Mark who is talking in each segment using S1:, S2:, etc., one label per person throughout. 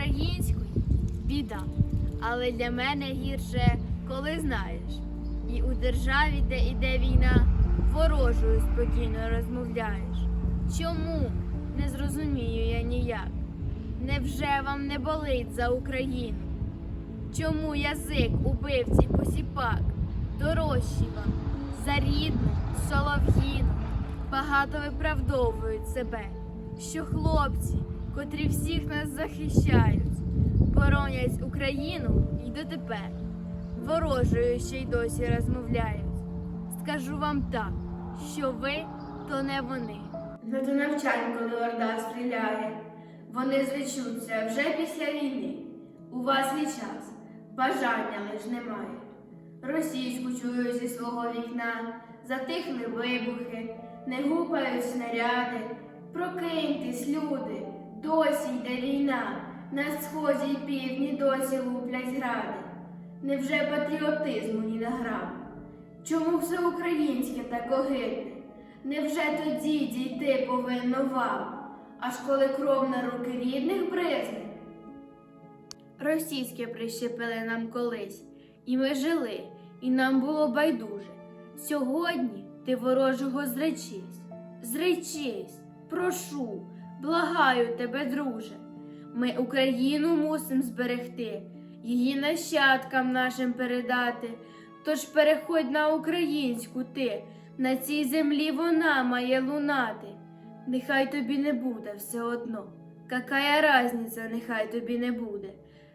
S1: української біда. Але для мене гірше, коли знаєш. І у державі, де іде війна, ворожою спокійно розмовляєш. Чому не зрозумію я ніяк? Невже вам не болить за Україну? Чому язик убивці посіпак дорожчий вам за рідну солов'їну? Багато виправдовують себе, що хлопці, котрі всіх нас захищають, боронять Україну і дотепер ворожою ще й досі розмовляють. Скажу вам так, що ви то не вони. Не до навчань, коли орда стріляє. Вони зречуться вже після війни. У вас є час, бажання лиш немає. Російську чую зі свого вікна, затихли вибухи, не гупають снаряди. Прокиньтесь, люди, досі йде війна, на сході й півдні досі луплять гради. Невже патріотизму ні на грам? Чому все українське так огидне? Невже тоді дійти повинно вам, аж коли кров на руки рідних бризне? Російське прищепили нам колись, і ми жили, і нам було байдуже. Сьогодні ти ворожого зречись, зречись, прошу, благаю тебе, друже. Ми Україну мусим зберегти, її нащадкам нашим передати. Тож переходь на українську ти, на цій землі вона має лунати. Нехай тобі не буде все одно. Какая разниця, нехай тобі не буде.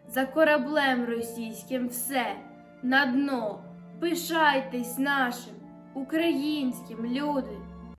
S1: За кораблем російським все на дно. Пишайтесь нашим, українським, люди.